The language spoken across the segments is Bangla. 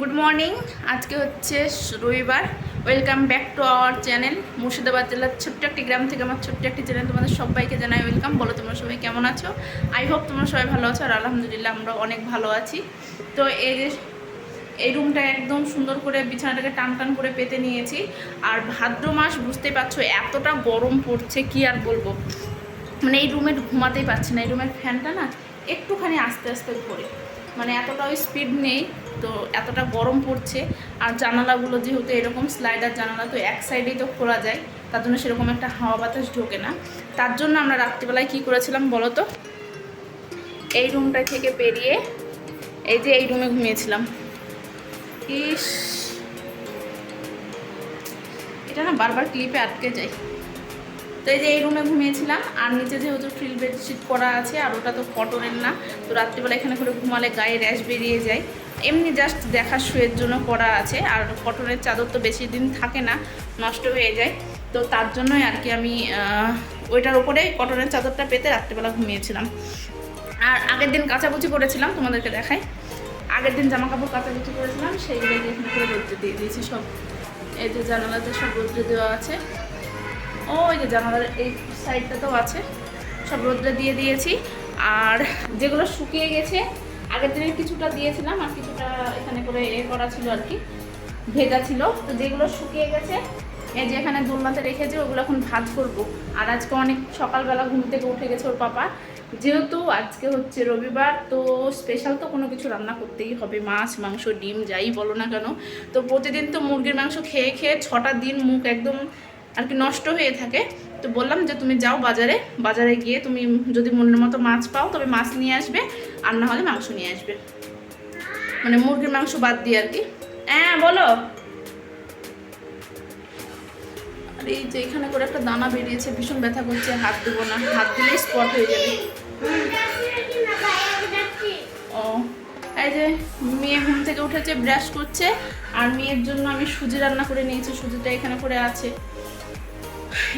গুড মর্নিং আজকে হচ্ছে রবিবার। Welcome back to our channel Murshidabad জেলার ছোট্ট একটি গ্রাম থেকে আমার ছোট্ট একটি চ্যানেল তোমাদের সবাইকে জানাই ওয়েলকাম বলো তোমরা সবাই কেমন আছো? আই হোপ তোমরা সবাই ভালো আছো, আর আলহামদুলিল্লাহ আমরা অনেক ভালো আছি। তো এই যে, এই রুমটা একদম সুন্দর করে বিছানাটাকে টান টান করে পেতে নিয়েছি। আর ভাদ্র মাস, বুঝতেই পারছ, এতটা গরম পড়ছে, কি আর বলব? মানে এই রুমে ঘুমাতেই পারছি না, এই রুমের ফ্যানটা না একটুখানি আস্তে আস্তে ঘোরে মানে এতটাও স্পিড নেই। তো এতটা গরম পড়ছে। আর জানালাগুলো যেহেতু এরকম স্লাইডার জানালা, তো এক সাইডেই তো খোলা যায়। তার জন্য সেরকম একটা হাওয়া বাতাস ঢোকে না। তার জন্য আমরা রাত্রিবেলায় কী করেছিলাম বলো তো? এই রুমটা থেকে পেরিয়ে এই যে এই রুমে ঘুমিয়েছিলাম। ইস। এটা না বারবার ক্লিপে আটকে যায়। তো এই যে এই রুমে ঘুমিয়েছিলাম। আর নিচে যেহেতু ফ্রিল বেডশিট করা আছে, আর ওটা তো কটনের না, তো রাত্রিবেলা এখানে করে ঘুমালে গায়ে র্যাশ বেরিয়ে যায়। এমনি জাস্ট দেখা শুয়ের জন্য করা আছে। আর কটনের চাদর তো বেশি দিন থাকে না, নষ্ট হয়ে যায়। তো তার জন্যই আর কি আমি ওইটার উপরে কটনের চাদরটা পেতে রাত্রিবেলা ঘুমিয়েছিলাম। আর আগের দিন কাচাকুচি করেছিলাম, তোমাদেরকে দেখাই। আগের দিন জামা কাপড় কাচাকুচি করেছিলাম, সেইগুলো এখানে করে রোদ্রে দিয়ে দিয়েছি সব। এই যে জানালাতে সব রোদ্রে দেওয়া আছে। ও ওই যে জানালার এই সাইডটাতেও আছে। সব রোদ্রে দিয়ে দিয়েছি। আর যেগুলো শুকিয়ে গেছে আগের দিনের কিছুটা দিয়েছিলাম আর কিছুটা এখানে করে এ করা ছিল আর কি, ভেজা ছিল। তো যেগুলো শুকিয়ে গেছে, এই যে এখানে দোলনাতে রেখেছে ওগুলো এখন ভাত করব। আর আজকে অনেক সকালবেলা ঘুম থেকে উঠে গেছে ওর পাপা। যেহেতু আজকে হচ্ছে রবিবার, তো স্পেশাল তো কোনো কিছু রান্না করতেই হবে, মাছ, মাংস, ডিম, যাই বলো না কেন। তো প্রতিদিন তো মুরগির মাংস খেয়ে খেয়ে ছটা দিন মুখ একদম আর কি নষ্ট হয়ে থাকে। তো বললাম যে তুমি যাও বাজারে বাজারে গিয়ে তুমি যদি মনের মতো মাছ পাও, তবে মাছ নিয়ে আসবে। আর না হলে মাংস নিয়ে আসবে। মানে মুরগির মাংস বাদ দিয়ে আর কি। হ্যাঁ বলো। আর এই যে এখানে করে একটা দানা বেরিয়েছে, ভীষণ ব্যথা করছে, হাত দেবো না। হাত দিলেই স্পট হয়ে যাবে। ও, এই যে মেয়ে ঘুম থেকে উঠেছে ব্রাশ করছে, আর মেয়ের জন্য আমি সুজি রান্না করে নিয়েছি, সুজিটা এখানে করে আছে।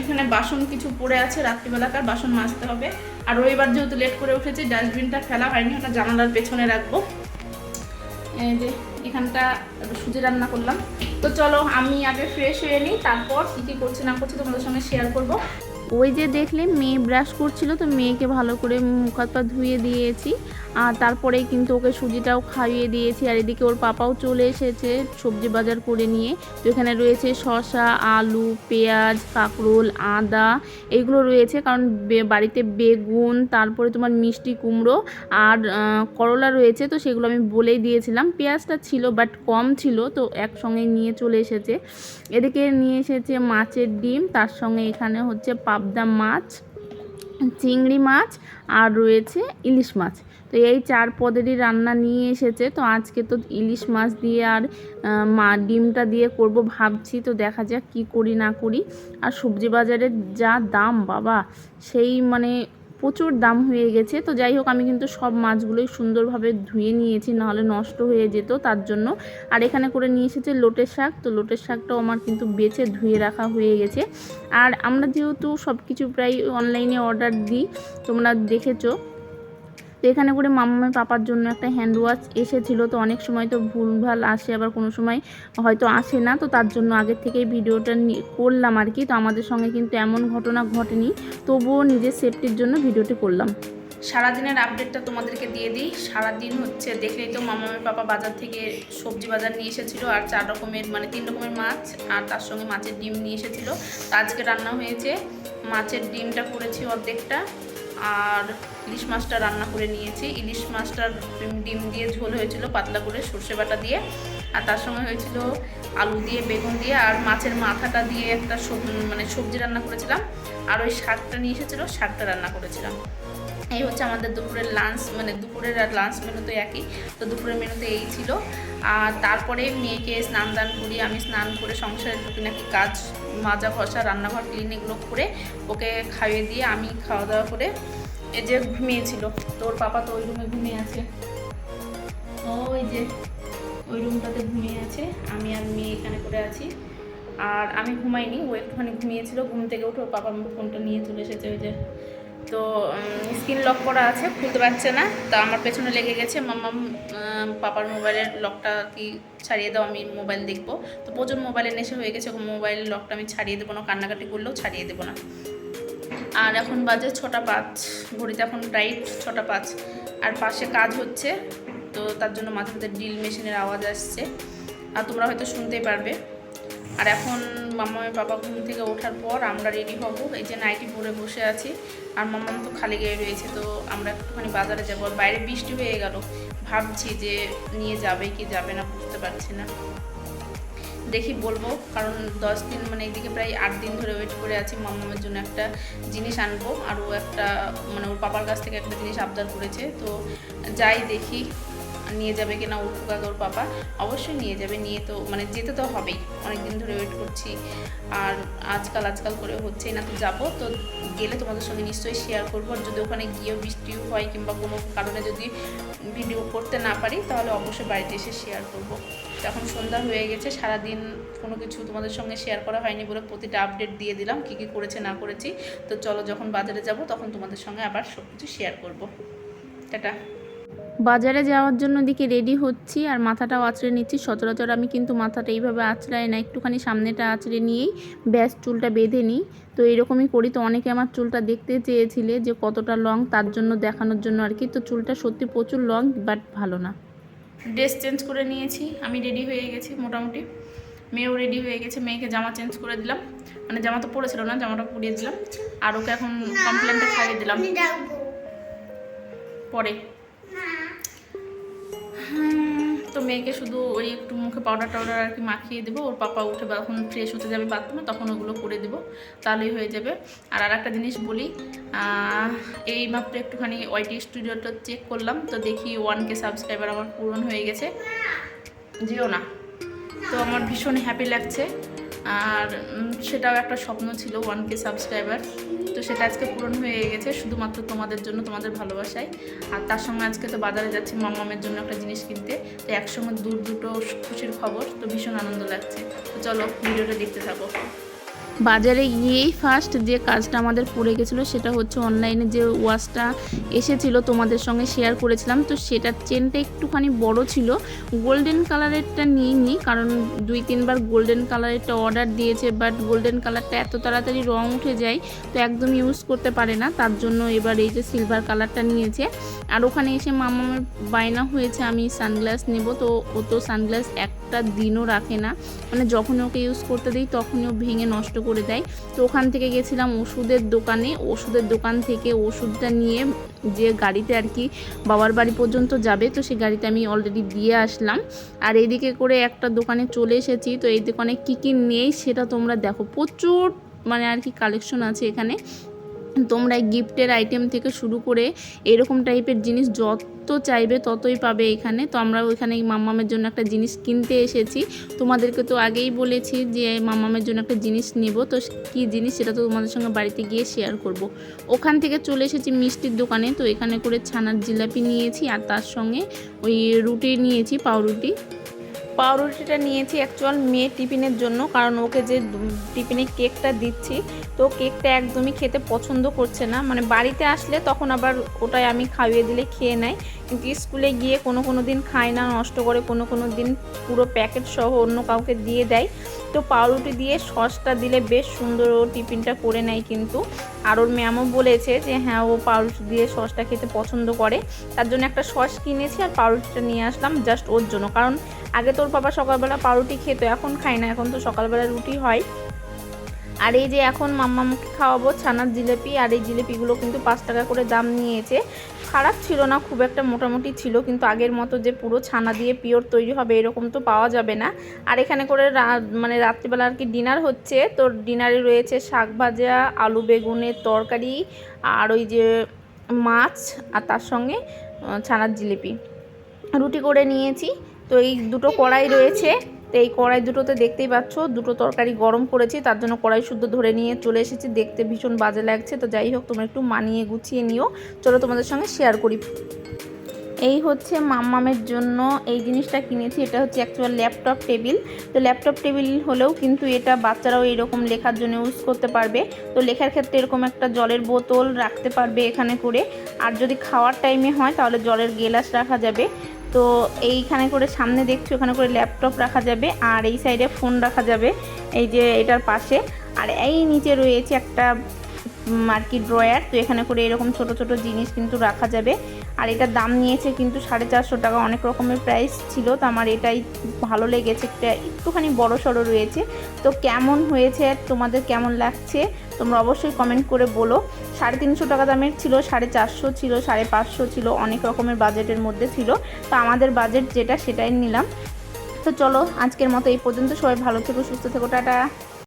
এখানে বাসন কিছু পড়ে আছে, রাত্রিবেলাকার বাসন মাজতে হবে। আর রবিবার যেহেতু লেট করে উঠেছি ডাস্টবিনটা ফেলা হয়নি, ওটা জানালার পেছনে রাখব। এই যে, এখানটা সুজি রান্না করলাম। তো চলো, আমি আগে ফ্রেশ হয়ে নিই, তারপর কী কী করছি না করছি তোমাদের সঙ্গে শেয়ার করব। ওই যে দেখলে মেয়ে ব্রাশ করছিল তো মেয়েকে ভালো করে মুখ হাত পা ধুয়ে দিয়েছি। আর তারপরেই কিন্তু ওকে সুজিটাও খাইয়ে দিয়েছি। আর এদিকে ওর পাপাও চলে এসেছে সবজি বাজার করে নিয়ে। তো এখানে রয়েছে শসা, আলু, পেঁয়াজ, কাঁকরোল, আদা এগুলো রয়েছে। কারণ বাড়িতে বেগুন, তারপরে তোমার মিষ্টি কুমড়ো আর করলা রয়েছে। তো সেগুলো আমি বলেই দিয়েছিলাম। পেঁয়াজটা ছিল বাট কম ছিল, তো একসঙ্গে নিয়ে চলে এসেছে। এদিকে নিয়ে এসেছে মাছের ডিম, তার সঙ্গে এখানে হচ্ছে পাবদা মাছ, চিংড়ি মাছ আর রয়েছে ইলিশ মাছ। তো এই চার পদেরই রান্না নিয়ে এসেছে। তো আজকে তো ইলিশ মাছ দিয়ে আর মা ডিমটা দিয়ে করব ভাবছি। তো দেখা যাক কি করি না করি। আর সবজি বাজারের যা দাম বাবা, সেই মানে প্রচুর দাম হয়ে গেছে। তো যাই হোক, আমি কিন্তু সব মাছগুলোই সুন্দরভাবে ধুয়ে নিয়েছি, নাহলে নষ্ট হয়ে যেত তার জন্য। আর এখানে করে নিয়ে এসেছে লোটের শাক। তো লোটের শাকটাও আমার কিন্তু বেছে ধুয়ে রাখা হয়ে গেছে। আর আমরা যেহেতু সব কিছু প্রায় অনলাইনে অর্ডার দিই, তোমরা দেখেছ। এখানে করে মামামের পাপার জন্য একটা হ্যান্ড ওয়াশ এসেছিল, তো অনেক সময় তো ভুলভাল আসে, আবার কোনো সময় হয়তো আসে না, তো তার জন্য আগের থেকেই ভিডিওটা করলাম আর কি, তো আমাদের সঙ্গে কিন্তু এমন ঘটনা ঘটেনি, তবুও নিজের সেফটির জন্য ভিডিওটি করলাম। সারাদিনের আপডেটটা তোমাদেরকে দিয়ে দিই, সারাদিন হচ্ছে দেখলেই তো মামামের পাপা বাজার থেকে সবজি বাজার নিয়ে এসেছিল, আর চার রকমের মানে তিন রকমের মাছ, আর তার সঙ্গে মাছের ডিম নিয়ে এসেছিল, তো আজকে রান্না হয়েছে, মাছের ডিমটা করেছি অর্ধেকটা আর ইলিশ মাছটা রান্না করে নিয়েছি। ইলিশ মাছটার ডিম দিয়ে ঝোল হয়েছিল পাতলা করে সর্ষে বাটা দিয়ে। আর তার সঙ্গে হয়েছিল আলু দিয়ে, বেগুন দিয়ে আর মাছের মাথাটা দিয়ে একটা মানে সবজি রান্না করেছিলাম। আর ওই শাকটা নিয়ে এসেছিল, শাকটা রান্না করেছিলাম। এই হচ্ছে আমাদের দুপুরের লাঞ্চ মানে দুপুরের আর লাঞ্চ মেনু তো একই। তো দুপুরের মেনুতে এই ছিল। আর তারপরে মেয়েকে স্নান দান করি আমি স্নান করে সংসারের নাকি কাজ, মাজা, ঘষা, রান্নাঘর ক্লিন এগুলো করে ওকে খাইয়ে দিয়ে আমি খাওয়া দাওয়া করে এই যে ঘুমিয়েছিল তোর পাপা তো ওই রুমে ঘুমিয়ে আছে। ও ওই যে ওই রুমটাতে ঘুমিয়ে আছে। আমি আর মেয়ে এখানে করে আছি। আর আমি ঘুমাইনি, ও একটুখানি ঘুমিয়েছিল ঘুম থেকে উঠে ওর পাপা আমার ফোনটা নিয়ে চলে এসেছে ওই যে তো স্ক্রিন লক করা আছে, খুলতে পারছে না। তো আমার পেছনে লেগে গেছে মাম্মাম পাপার মোবাইলের লকটা কি ছাড়িয়ে দাও, আমি মোবাইল দেখব। তো প্রচুর মোবাইলের নেশে হয়ে গেছে মোবাইলের লকটা আমি ছাড়িয়ে দেবো না, কান্নাকাটি করলেও ছাড়িয়ে দেবো না। আর এখন বাজে ছটা পাঁচ, ঘড়িতে এখন রাইট ছটা পাঁচ। আর পাশে কাজ হচ্ছে, তো তার জন্য মাঝে মাঝে ড্রিল মেশিনের আওয়াজ আসছে। আর তোমরা হয়তো শুনতেই পারবে। আর এখন মামামের বাবা ঘুম থেকে ওঠার পর আমরা রেডি হব। এই যে নাইটি পরে বসে আছি। আর মামাম তো খালি গায়ে রয়েছে, তো আমরা একটুখানি বাজারে যাব। আর বাইরে বৃষ্টি হয়ে গেল। ভাবছি যে নিয়ে যাবে কি যাবে না বুঝতে পারছি না। দেখি বলব, কারণ দশ দিন মানে এইদিকে প্রায় আট দিন ধরে ওয়েট করে আছি মামামের জন্য একটা জিনিস আনব। আর ও একটা মানে ওর পাপার কাছ থেকে একটা জিনিস আবদার করেছে। তো যাই দেখি নিয়ে যাবে কিনা ওর কাকা ওর পাপা, অবশ্যই নিয়ে যাবে, নিয়ে তো মানে যেতে তো হবেই। অনেক দিন ধরে ওয়েট করছি। আর আজকাল আজকাল করে হচ্ছেই না, তো যাব। তো গেলে তোমাদের সঙ্গে নিশ্চয়ই শেয়ার করব। আর যদি ওখানে গিয়েও বৃষ্টিও হয় কিংবা কোনো কারণে যদি ভিডিও করতে না পারি, তাহলে অবশ্যই বাড়িতে এসে শেয়ার করব। এখন সন্ধ্যা হয়ে গেছে, সারাদিন কোনো কিছু তোমাদের সঙ্গে শেয়ার করা হয়নি বলে প্রতিটা আপডেট দিয়ে দিলাম, কী কী করেছে, না করেছি। তো চলো, যখন বাজারে যাব, তখন তোমাদের সঙ্গে আবার সব কিছু শেয়ার করব। টাটা। বাজারে যাওয়ার জন্য দিকে রেডি হচ্ছি আর মাথাটাও আঁচড়ে নিচ্ছি। সচরাচর আমি কিন্তু মাথাটা এইভাবে আঁচড়াই না, একটুখানি সামনেটা আঁচড়ে নিয়েই ব্যাস চুলটা বেঁধে নিই। তো এরকমই করি। তো অনেকে আমার চুলটা দেখতে চেয়েছিলে যে কতটা লং তার জন্য দেখানোর জন্য আর কি। তো চুলটা সত্যি প্রচুর লং বাট ভালো না। ড্রেস চেঞ্জ করে নিয়েছি। আমি রেডি হয়ে গেছি মোটামুটি। মেয়েও রেডি হয়ে গেছে। মেয়েকে জামা চেঞ্জ করে দিলাম। মানে জামা তো পরেছিল না, জামাটা পরিয়ে দিলাম। আর ওকে এখন কমপ্লেনটা খাইয়ে দিলাম। পরে। তো মেয়েকে শুধু ওই একটু মুখে পাউডার টাউডার আর কি মাখিয়ে দেবো। ওর পাপা উঠে বা যখন ফ্রেশ হতে যাবে বাথরুমে তখন ওগুলো করে দেবো। তাহলেই হয়ে যাবে। আর আর একটা জিনিস বলি এই মাত্র একটুখানি ওয়াইটি স্টুডিওটা চেক করলাম, তো দেখি ওয়ান কে সাবস্ক্রাইবার আমার পূরণ হয়ে গেছে। যেও না। তো আমার ভীষণ হ্যাপি লাগছে। আর সেটাও একটা স্বপ্ন ছিল ওয়ান কে সাবস্ক্রাইবার তো সেটা আজকে পূরণ হয়ে গেছে, শুধুমাত্র তোমাদের জন্য, তোমাদের ভালোবাসায়। আর তার সঙ্গে আজকে তো বাজারে যাচ্ছি, মামামের জন্য একটা জিনিস কিনতে। তো একসঙ্গে দূর দুটো খুশির খবর, তো ভীষণ আনন্দ লাগছে। তো চলো, ভিডিওটা দেখতে থাকো। বাজারে গিয়েই ফার্স্ট যে কাজটা আমাদের পড়ে গেছিল সেটা হচ্ছে অনলাইনে যে ওয়াচটা এসেছিল তোমাদের সঙ্গে শেয়ার করেছিলাম। তো সেটার চেনটা একটুখানি বড় ছিল। গোল্ডেন কালারেরটা নিইনি কারণ দুই তিনবার গোল্ডেন কালারেরটা অর্ডার দিয়েছে বাট গোল্ডেন কালারটা এত তাড়াতাড়ি রং উঠে যায়, তো একদম ইউজ করতে পারে না। তার জন্য এবার এই যে সিলভার কালারটা নিয়েছে। আর ওখানে এসে মামামের বায়না হয়েছে, আমি সানগ্লাস নেব। তো ও তো সানগ্লাস একটা দিনও রাখে না। মানে যখন ওকে ইউজ করতে দিই, তখনই ও ভেঙে নষ্ট করে দেয়। তো ওখান থেকে গেছিলাম ওষুধের দোকানে। ওষুধের দোকান থেকে ওষুধটা নিয়ে যে গাড়িতে আর কি বাবার বাড়ি পর্যন্ত যাবে, তো সেই গাড়িতে আমি অলরেডি দিয়ে আসলাম। আর এইদিকে করে একটা দোকানে চলে এসেছি। তো এই দোকানে কী কী নেই সেটা তোমরা দেখো। প্রচুর মানে আর কি কালেকশন আছে এখানে। তোমরা গিফটের আইটেম থেকে শুরু করে এরকম টাইপের জিনিস যত চাইবে ততই পাবে এখানে। তো আমরা ওইখানে মাম্মামের জন্য একটা জিনিস কিনতে এসেছি। তোমাদেরকে তো আগেই বলেছি যে মাম্মামের জন্য একটা জিনিস নেব। তো কী জিনিস সেটা তো তোমাদের সঙ্গে বাড়িতে গিয়ে শেয়ার করব। ওখান থেকে চলে এসেছি মিষ্টির দোকানে। তো এখানে করে ছানার জিলাপি নিয়েছি আর তার সঙ্গে ওই রুটি নিয়েছি, পাউরুটি। পাউরুটিটা নিয়েছি অ্যাকচুয়াল মেয়ে টিফিনের জন্য, কারণ ওকে যে টিফিনে কেকটা দিচ্ছি, তো কেকটা একদমই খেতে পছন্দ করছে না। মানে বাড়িতে আসলে তখন আবার ওটাই আমি খাইয়ে দিলে খেয়ে নেয়। কিন্তু স্কুলে গিয়ে কোনো কোনো দিন খায় না, নষ্ট করে কোনো কোনো দিন পুরো প্যাকেট সহ অন্য কাউকে দিয়ে দেয়। তো পাউরুটি দিয়ে সসটা দিলে বেশ সুন্দর ও টিফিনটা করে নেয় কিন্তু। আর ওর ম্যামও বলেছে যে হ্যাঁ ও পাউরুটি দিয়ে সসটা খেতে পছন্দ করে। তার জন্য একটা সস কিনেছি আর পাউরুটিটা নিয়ে আসলাম জাস্ট ওর জন্য। কারণ আগে তোর বাবা সকালবেলা পাউরুটি খেত, এখন খায় না। এখন তো সকালবেলা রুটি হয়। আর এই যে এখন মাম্মামকে খাওয়াবো ছানার জিলেপি, আর এই জিলেপিগুলো কিন্তু পাঁচ টাকা করে দাম নিয়েছে। খারাপ ছিল না, খুব একটা মোটামুটি ছিল, কিন্তু আগের মতো যে পুরো ছানা দিয়ে পিওর তৈরি হবে এরকম তো পাওয়া যাবে না। আর এখানে করে মানে রাত্রিবেলা আর কি ডিনার হচ্ছে, তো ডিনারে রয়েছে শাক ভাজা, আলু বেগুনের তরকারি, আর ওই যে মাছ, আর তার সঙ্গে ছানার জিলিপি। রুটি করে নিয়েছি, তো এই দুটো কড়াই রয়েছে। তো এই কড়াই দুটোতে দেখতেই পাচ্ছ, দুটো তরকারি গরম করেছি, তার জন্য কড়াই শুদ্ধ ধরে নিয়ে চলে এসেছি। দেখতে ভীষণ বাজে লাগছে, তো যাই হোক, তোমরা একটু মানিয়ে গুছিয়ে নিও। চলো তোমাদের সঙ্গে শেয়ার করি। এই হচ্ছে মাম্মামের জন্য এই জিনিসটা কিনেছি, এটা হচ্ছে অ্যাকচুয়াল ল্যাপটপ টেবিল তো ল্যাপটপ টেবিল হলেও কিন্তু এটা বাচ্চারাও এরকম লেখার জন্য ইউজ করতে পারবে। তো লেখার ক্ষেত্রে এরকম একটা জলের বোতল রাখতে পারবে এখানে করে। আর যদি খাওয়ার টাইমে হয়, তাহলে জলের গেলাস রাখা যাবে। তো এইখানে করে সামনে দেখছি, ওখানে করে ল্যাপটপ রাখা যাবে আর এই সাইডে ফোন রাখা যাবে। এই যে এটার পাশে। আর এই নিচে রয়েছে একটা আর কি ড্রয়ার তো এখানে করে এরকম ছোট ছোট জিনিস কিন্তু রাখা যাবে। আর এটার দাম নিয়েছে কিন্তু সাড়ে চারশো টাকা, অনেক রকমের প্রাইস ছিল, তো আমার এটাই ভালো লেগেছে। একটা একটুখানি বড় সড়ো রয়েছে। তো কেমন হয়েছে তোমাদের কেমন লাগছে? তোমরা অবশ্যই কমেন্ট করে বলো। সাড়ে তিনশো টাকা দামের ছিল, সাড়ে চারশো ছিল, সাড়ে পাঁচশো ছিল, অনেক রকমের বাজেটের মধ্যে ছিল। তো আমাদের বাজেট যেটা সেটাই নিলাম। তো চলো আজকের মতো এই পর্যন্ত। সবাই ভালো থেকো, সুস্থ থেকো, টাটা।